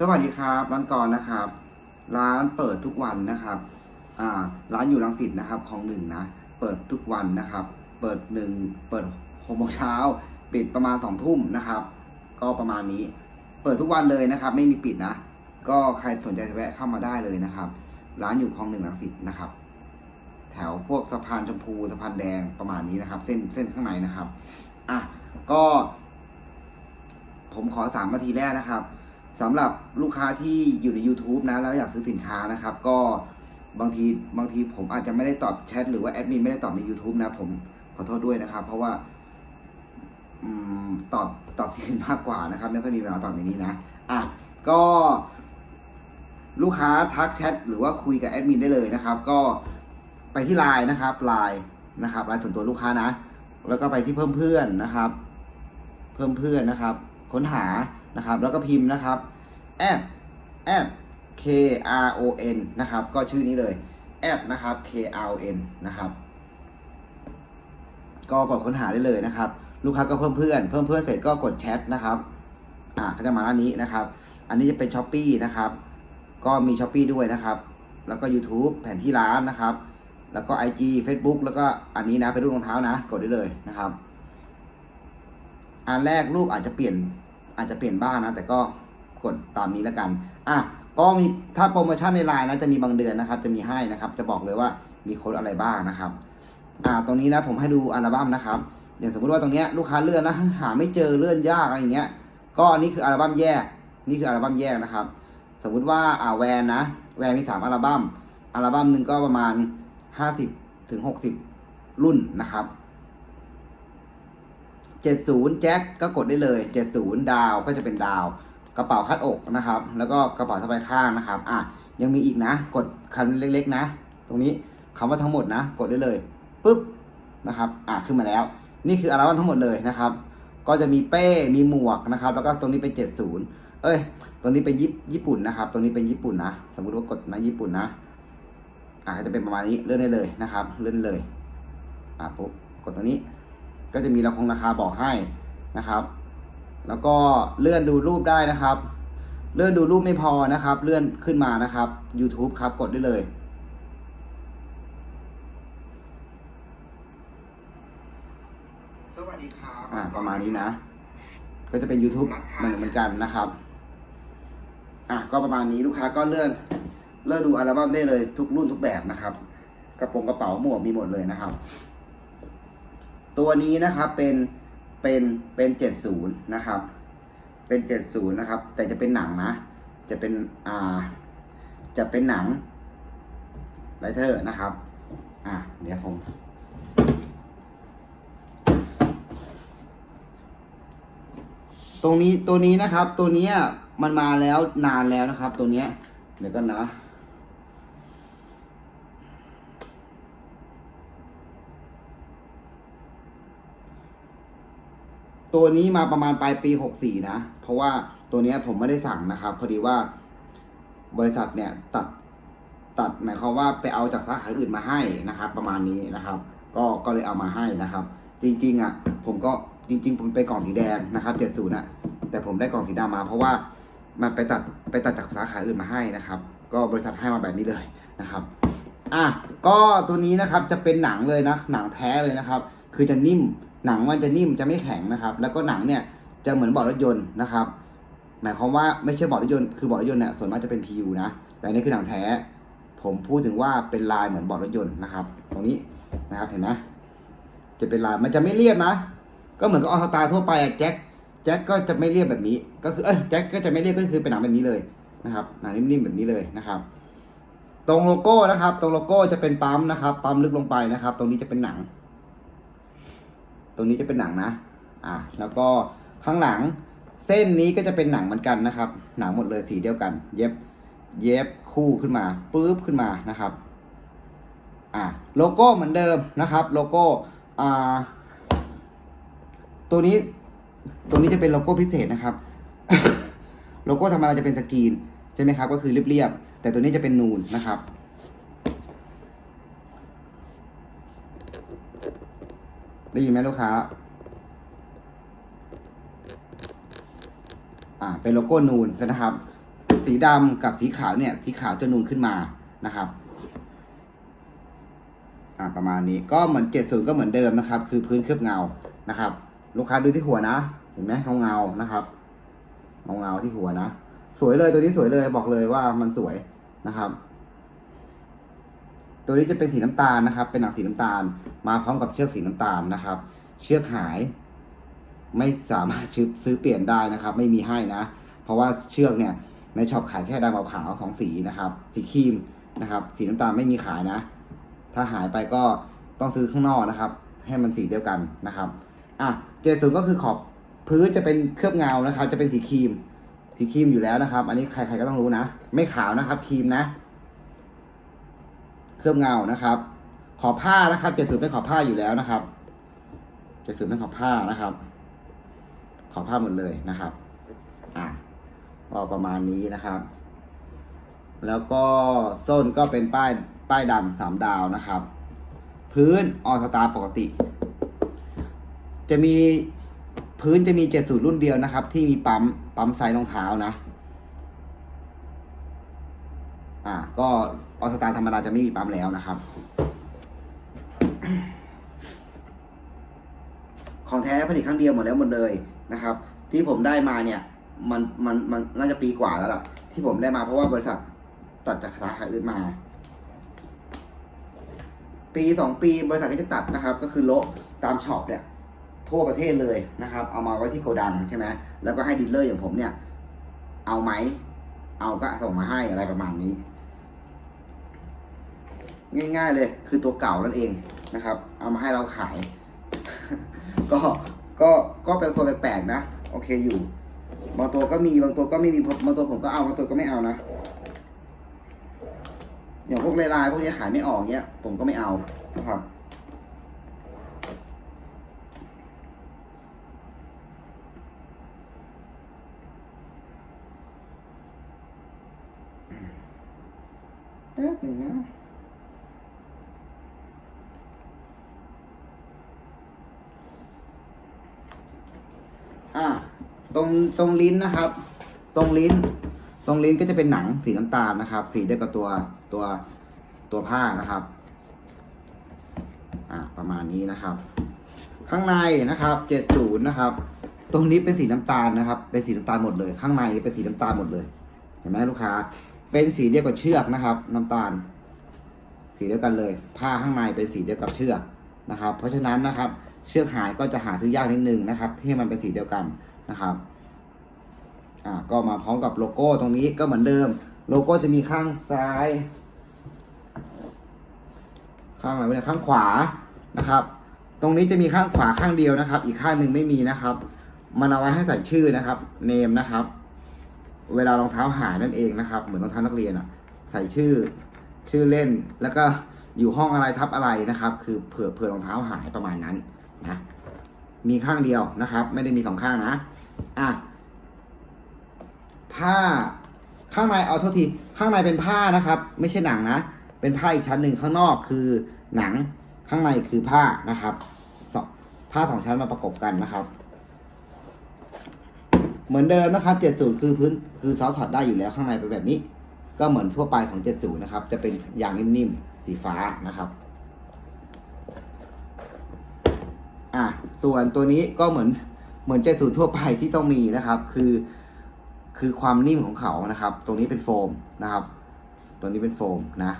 สวัสดีครับ ร้านกรนะครับ ร้านเปิดทุกวันนะครับอ่าร้านอยู่รังสิตนะครับของหนึ่งนะ เปิดทุกวันนะครับ เปิดหนึ่งเปิดหกโมงเช้าปิดประมาณสองทุ่มนะครับ ก็ประมาณนี้ เปิดทุกวันเลยนะครับ ไม่มีปิดนะ ก็ใครสนใจแวะเข้ามาได้เลยนะครับ ร้านอยู่คลองหนึ่งรังสิตนะครับ แถวพวกสะพานชมพูสะพานแดงประมาณนี้นะครับ เส้นเส้นข้างในนะครับอะก็ ผมขอสามนาทีแรกนะครับ สำหรับลูกค้าที่อยู่ใน YouTube นะแล้วอยากซื้อสินค้านะครับ ก็บางทีบางทีผมอาจจะไม่ได้ตอบแชทหรือว่าแอดมินไม่ได้ตอบใน YouTube นะ ผมขอโทษด้วยนะครับ เพราะว่าอตอบตอบที่อื่นมากกว่านะครับ ไม่ค่อยมีเวลาตอบในนี้นะอะก็ลูกค้าทักแชทหรือว่าคุยกับแอดมินได้เลยนะครับ ก็ไปที่ไลน์นะครับไลน์นะครับไลน์ส่วนตัวลูกค้านะ แล้วก็ไปที่เพิ่มเพื่อนนะครับ เพิ่มเพื่อนนะครับ ค้นหา นะครับ แล้วก็พิมพ์นะครับ add add k r o n นะครับ ก็ชื่อนี้เลย add นะครับ k r o n นะครับ ก็กดค้นหาได้เลยนะครับ ลูกค้าก็เพิ่มเพื่อน เพิ่มเพื่อนเสร็จก็กดแชทนะครับ อ่าก็จะมาด้านนี้นะครับ อันนี้จะเป็น s h อ p e e นะครับ ก็มี s h อ p e e ด้วยนะครับ แล้วก็ YouTube แผนที่ร้านนะครับ แล้วก็ IG Facebook แล้วก็อันนี้นะเป็นรูปรองเท้านะ กดได้เลยนะครับ อันแรกรูปอาจจะเปลี่ยน อาจจะเปลี่ยนบ้างนะแต่ก็กดตามนี้แล้วกันอะก็มีถ้าโปรโมชั่นในไลน์นะจะมีบางเดือนนะครับ จะมีให้นะครับ จะบอกเลยว่ามีโค้ดอะไรบ้างนะครับ อ่าตรงนี้นะผมให้ดูอัลบั้มนะครับอย่างสมมติว่าตรงเนี้ยลูกค้าเลื่อนแล้วหาไม่เจอเลื่อนยากอะไรอย่างเงี้ย ก็อันนี้คืออัลบั้มแยก นี่คืออัลบั้มแยกนะครับ สมมุติว่าอ่าแวนนะ แวนมีสามอัลบั้มอัลบั้มหนึ่งก็ประมาณห้าสิบถึงหกสิบรุ่นนะครับ 70 แจ็คก็กดได้เลย 70 ดาวก็จะเป็นดาว กระเป๋าคาดอกนะครับ แล้วก็กระเป๋าสะพายข้างนะครับอะยังมีอีกนะ กดคันเล็กๆนะ ตรงนี้คำว่าทั้งหมดนะ กดได้เลยปุ๊บนะครับอะขึ้นมาแล้ว นี่คืออัลบั้มทั้งหมดเลยนะครับ ก็จะมีเป้มีหมวกนะครับ แล้วก็ตรงนี้เป็น 70 เอ้ยตรงนี้เป็นญี่ญี่ปุ่นนะครับ ตรงนี้เป็นญี่ปุ่นนะสมมุติว่ากดนะญี่ปุ่นนะอะจะเป็นประมาณนี้เลื่อนได้เลยนะครับ เลื่อนเลยอะปุ๊บกดตรงนี้ ก็จะมีราคงราคาบอกให้นะครับ แล้วก็เลื่อนดูรูปได้นะครับ เลื่อนดูรูปไม่พอนะครับ เลื่อนขึ้นมานะครับ YouTube ครับกดได้เลยสวัสดีครับอ่าประมาณนี้นะ ก็จะเป็น YouTube เหมือนเหมือนกันนะครับอะก็ประมาณนี้ลูกค้าก็เลื่อนเลื่อนดูอัลบั้มได้เลยทุกรุ่นทุกแบบนะครับ กระโปรงกระเป๋าหมวกมีหมดเลยนะครับ ตัวนี้นะครับเป็นเป็นเป็นเจ็ดศูนย์นะครับ เป็นเจ็ดศูนย์นะครับ แต่จะเป็นหนังนะ จะเป็นอ่าจะเป็นหนังไลเทอร์นะครับ อะเดี๋ยวผมตรงนี้ตัวนี้นะครับตัวนี้มันมาแล้วนานแล้วนะครับ ตัวเนี้ยเดี๋ยวกันนะ ตัวนี้มาประมาณปลายปีหกสี่นะ เพราะว่าตัวนี้ผมไม่ได้สั่งนะครับ พอดีว่าบริษัทเนี่ยตัดตัดหมายความว่าไปเอาจากสาขาอื่นมาให้นะครับ ประมาณนี้นะครับ ก็ก็เลยเอามาให้นะครับ จริงๆอะผมก็จริง ๆ ผมไปกล่องสีแดงนะครับเจ็ดศูนย์อะแต่ผมได้กล่องสีดำมา เพราะว่ามันไปตัดไปตัดจากสาขาอื่นมาให้นะครับ ก็บริษัทให้มาแบบนี้เลยนะครับอะก็ตัวนี้นะครับจะเป็นหนังเลยนะหนังแท้เลยนะครับ คือจะนิ่ม หนังมันจะนิ่มจะไม่แข็งนะครับ แล้วก็หนังเนี่ยจะเหมือนเบาะรถยนต์นะครับ หมายความว่าไม่ใช่เบาะรถยนต์คือเบาะรถยนต์เนี่ยส่วนมากจะเป็น PU นะ แต่อันนี่คือหนังแท้ ผมพูดถึงว่าเป็นลายเหมือนเบาะรถยนต์นะครับ ตรงนี้นะครับเห็นไหมจะเป็นลายมันจะไม่เรียบนะ ก็เหมือนกับออสตาทั่วไปแจ็คแจ็คก็จะไม่เรียบแบบนี้ ก็คือเอ้ยแจ็คก็จะไม่เรียบก็คือเป็นหนังแบบนี้เลยนะครับหนังนิ่มๆแบบนี้เลยนะครับตรงโลโก้นะครับ ตรงโลโก้จะเป็นปั๊มนะครับ ปั๊มลึกลงไปนะครับ ตรงนี้จะเป็นหนัง ตรงนี้จะเป็นหนังนะอ่าแล้วก็ข้างหลังเส้นนี้ก็จะเป็นหนังเหมือนกันนะครับ หนังหมดเลยสีเดียวกัน เย็บเย็บคู่ขึ้นมาปุ๊บขึ้นมานะครับอ่าโลโก้เหมือนเดิมนะครับ โลโก้อ่าตัวนี้ตัวนี้จะเป็นโลโก้พิเศษนะครับ โลโก้ธรรมดาจะเป็นสกรีนใช่ไหมครับ ก็คือเรียบๆแต่ตัวนี้จะเป็นนูนนะครับ ได้ยินไหมลูกค้า อ่า เป็นโลโก้นูนนะครับ สีดำกับสีขาวเนี่ย สีขาวจะนูนขึ้นมานะครับ อ่า ประมาณนี้ ก็เหมือน 70 ก็เหมือนเดิมนะครับ คือพื้นเคลือบเงา นะครับ ลูกค้าดูที่หัวนะ เห็นไหมเงาเงา นะครับ เงาเงาที่หัวนะ สวยเลยตัวนี้สวยเลย บอกเลยว่ามันสวยนะครับ ตัวนี้จะเป็นสีน้ำตาลนะครับ เป็นหนังสีน้ำตาล มาพร้อมกับเชือกสีน้ำตาลนะครับ เชือกหาย ไม่สามารถซื้อเปลี่ยนได้นะครับ ไม่มีให้นะ เพราะว่าเชือกเนี่ยในช็อปขายแค่ดำขาวสองสีนะครับ สีครีมนะครับ สีน้ำตาลไม่มีขายนะ ถ้าหายไปก็ต้องซื้อข้างนอกนะครับ ให้มันสีเดียวกันนะครับอะเจสูก็คือขอบพื้นจะเป็นเคลือบเงานะครับ จะเป็นสีครีม สีครีมอยู่แล้วนะครับ อันนี้ใครๆก็ต้องรู้นะ ไม่ขาวนะครับครีมนะ ลือบเงานะครับ ขอบผ้านะครับเจสูเป็นขอบผ้าอยู่แล้วนะครับเจสูเป็นขอบผ้านะครับ ขอบผ้าหมดเลยนะครับ อะก็ประมาณนี้นะครับ แล้วก็ส้นก็เป็นป้ายป้ายดำสามดาวนะครับ พื้นออสตาปกติ จะมีพื้นจะมีเจ็ดสูตรรุ่นเดียวนะครับ ที่มีปั๊มปั๊มไซส์รองเท้านะ อ่าก็ ออสตาธรรมดาจะไม่มีปั๊มแล้วนะครับ ของแท้ผลิตครั้งเดียวหมดแล้วหมดเลยนะครับ ที่ผมได้มาเนี่ยมันมันมันน่าจะปีกว่าแล้วล่ะ ที่ผมได้มาเพราะว่าบริษัทตัดจากสาขาอื่นมา ปีสองปีบริษัทก็จะตัดนะครับ ก็คือโละตามช็อปเนี่ย ทั่วประเทศเลยนะครับ เอามาไว้ที่โกดังใช่ไหมแล้วก็ให้ดีลเลอร์อย่างผมเนี่ย เอาไหม เอาก็ส่งมาให้อะไรประมาณนี้ ง่ายๆเลยคือตัวเก่านั่นเองนะครับ เอามาให้เราขาย ก็ก็ก็เป็นตัวแปลกๆนะโอเคอยู่บางตัวก็มีบางตัวก็ไม่มีบางตัวผมก็เอาบางตัวก็ไม่เอานะอย่างพวกลายๆพวกนี้ขายไม่ออกเนี้ย ผมก็ไม่เอานะครับแป๊บหนึ่งนะ อ่าตรงตรงลิ้นนะครับ ตรงลิ้น ตรงลิ้นก็จะเป็นหนังสีน้ำตาลนะครับ สีเดียวกับตัวตัวตัวผ้านะครับอ่าประมาณนี้นะครับ ข้างในนะครับเจ็ดศูนย์นะครับ ตรงนี้เป็นสีน้ำตาลนะครับ เป็นสีน้ำตาลหมดเลย ข้างในนี่เป็นสีน้ำตาลหมดเลย เห็นไหมลูกค้า เป็นสีเดียวกับเชือกนะครับ น้ำตาล สีเดียวกันเลย ผ้าข้างในเป็นสีเดียวกับเชือกนะครับ เพราะฉะนั้นนะครับ เชือกหายก็จะหาซื้อยากนิดนึงนะครับ ที่มันเป็นสีเดียวกันนะครับอ่าก็มาพร้อมกับโลโก้ตรงนี้ก็เหมือนเดิม โลโก้จะมีข้างซ้าย ข้างอะไรวะเนี่ยข้างขวานะครับ ตรงนี้จะมีข้างขวาข้างเดียวนะครับ อีกข้างหนึ่งไม่มีนะครับ มันเอาไว้ให้ใส่ชื่อนะครับเนมนะครับ เวลารองเท้าหายนั่นเองนะครับ เหมือนรองเท้านักเรียนอะใส่ชื่อชื่อเล่นแล้วก็อยู่ห้องอะไรทับอะไรนะครับ คือเผื่อเผื่อรองเท้าหายประมาณนั้น นะมีข้างเดียวนะครับ ไม่ได้มีสองข้างนะอะผ้าข้างในเอาโทษทีข้างในเป็นผ้านะครับ ไม่ใช่หนังนะ เป็นผ้าอีกชั้นหนึ่งข้างนอกคือหนังข้างในคือผ้านะครับสองผ้าสองชั้นมาประกบกันนะครับ เหมือนเดิมนะครับ 70 คือพื้นคือซอฟถอดได้อยู่แล้วข้างในเป็นแบบนี้ ก็เหมือนทั่วไปของ 70 นะครับ จะเป็นยางนิ่มๆสีฟ้านะครับ อะส่วนตัวนี้ก็เหมือนเหมือน70ทั่วไปที่ต้องมีนะครับ คือ คือความนิ่มของเขานะครับ ตรงนี้เป็นโฟมนะครับ ตัวนี้เป็นโฟมนะ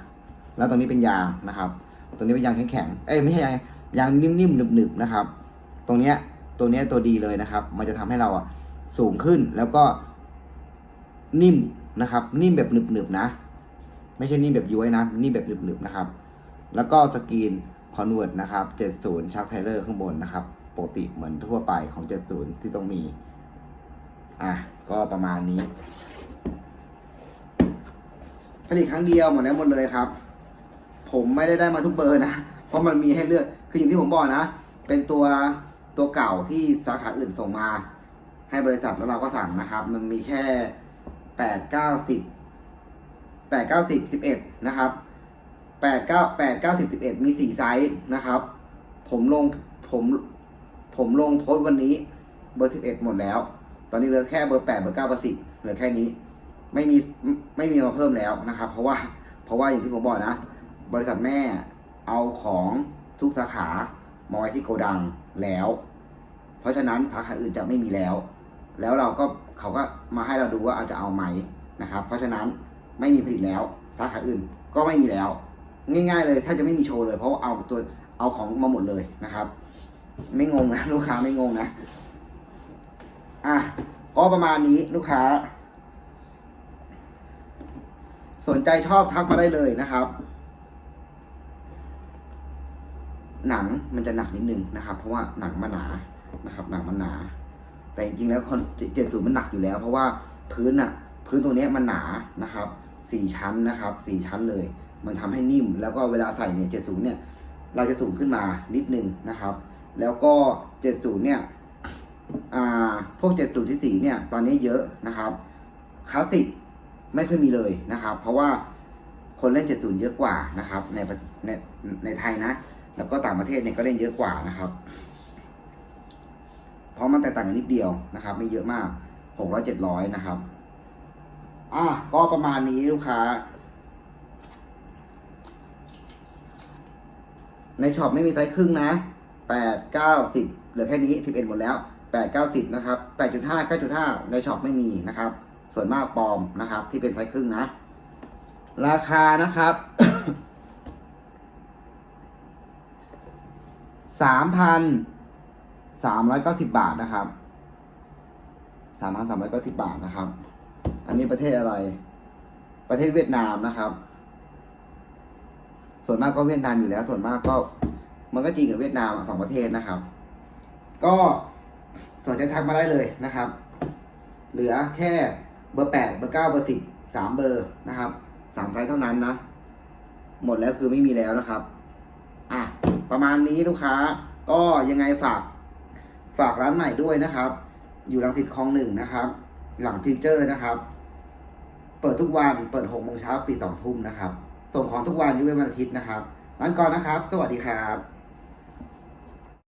แล้วตรงนี้เป็นยางนะครับ ตัวนี้เป็นยางแข็งๆเอ้ยไม่ใช่ยางยางนิ่มๆหนึบๆนะครับ ตรงเนี้ยตัวเนี้ยตัวดีเลยนะครับ มันจะทำให้เราอะสูงขึ้นแล้วก็นิ่มนะครับ นิ่มแบบหนึบๆนะ ไม่ใช่นิ่มแบบย้วยนะ นิ่มแบบหนึบๆนะครับ แล้วก็สกรีน คอนเวิร์ตนะครับ 70 ชักไทเลอร์ข้างบนนะครับ ปกติเหมือนทั่วไปของ 70 ที่ต้องมี อะ ก็ประมาณนี้ ผลิตครั้งเดียวหมดแล้วหมดเลยครับ ผมไม่ได้ได้มาทุกเบอร์นะ เพราะมันมีให้เลือก คืออย่างที่ผมบอกนะ เป็นตัวตัวเก่าที่สาขาอื่นส่งมา ให้บริษัทแล้วเราก็สั่งนะครับ มันมีแค่แปดเก้าสิบแปดเก้าสิบสิบเอ็ดนะครับ แปดเก้าแปดเก้าสิบสิบเอ็ดมีสี่ไซส์นะครับ ผมลงผมผมลงโพสต์วันนี้เบอร์สิบเอ็ดหมดแล้ว ตอนนี้เหลือแค่เบอร์แปดเบอร์เก้าเบอร์สิบเหลือแค่นี้ ไม่มีไม่มีมาเพิ่มแล้วนะครับ เพราะว่าเพราะว่าอย่างที่ผมบอกนะ บริษัทแม่เอาของทุกสาขามาไว้ที่โกดังแล้ว เพราะฉะนั้นสาขาอื่นจะไม่มีแล้ว แล้วเราก็เขาก็มาให้เราดูว่าอาจะเอาไหมนะครับ เพราะฉะนั้นไม่มีผลิตแล้วสาขาอื่นก็ไม่มีแล้ว ง่าย ๆ เลยถ้าจะไม่มีโชว์เลย เพราะว่าเอาตัวเอาของมาหมดเลยนะครับ ไม่งงนะลูกค้าไม่งงนะอะก็ประมาณนี้ลูกค้า สนใจชอบทักมาได้เลยนะครับ หนังมันจะหนักนิดนึงนะครับ เพราะว่าหนังมันหนานะครับ หนังมันหนา แต่จริงๆแล้วคนเจ็ดศูมันหนักอยู่แล้ว เพราะว่าพื้นอะพื้นตรงนี้มันหนานะครับสี่ชั้นนะครับสี่ชั้นเลย มันทำให้นิ่ม แล้วก็เวลาใส่เนี่ยเจ็ดศูนย์เนี่ยเราจะสูงขึ้นมานิดนึงนะครับ แล้วก็เจ็ดศูนย์เนี่ยพวกเจ็ดศูนย์ที่สี่เนี่ยตอนนี้เยอะนะครับคลาสสิกไม่ค่อยมีเลยนะครับ เพราะว่าคนเล่นเจ็ดศูนย์เยอะกว่านะครับ ในในในไทยนะ แล้วก็ต่างประเทศเนี่ยก็เล่นเยอะกว่านะครับ เพราะมันแตกต่างกันนิดเดียวนะครับ ไม่เยอะมากหกร้อยเจ็ดร้อยนะครับ อะก็ประมาณนี้ลูกค้า ในช็อปไม่มีไซส์ครึ่งนะแปดเก้าสิบเหลือแค่นี้สิบเอ็ดหมดแล้วแปดเก้าสิบนะครับแปดจุดห้าเก้าจุดห้าในช็อปไม่มีนะครับ ส่วนมากปลอมนะครับ ที่เป็นไซส์ครึ่งนะ ราคานะครับสามพันสามร้อยเก้าสิบบาทนะครับสามพันสามร้อยเก้าสิบบาทนะครับ อันนี้ประเทศอะไร ประเทศเวียดนามนะครับ ส่วนมากก็เวียดนามอยู่แล้ว ส่วนมากก็ มันก็จริงกับเวียดนามสองประเทศนะครับ ก็สนใจทักมาได้เลยนะครับ เหลือแค่เบอร์แปดเบอร์เก้าเบอร์สิบสามเบอร์นะครับสามไซส์เท่านั้นนะ หมดแล้วคือไม่มีแล้วนะครับ อะ ประมาณนี้ลูกค้า ก็ยังไงฝาก ฝากร้านใหม่ด้วยนะครับ อยู่รังสิตคลองหนึ่งนะครับ หลังฟิวเจอร์นะครับ เปิดทุกวัน เปิดหกโมงเช้าปิดสองทุ่มนะครับ ส่งของทุกวันยกเว้นวันอาทิตย์นะครับนั้นก่อนนะครับ สวัสดีครับ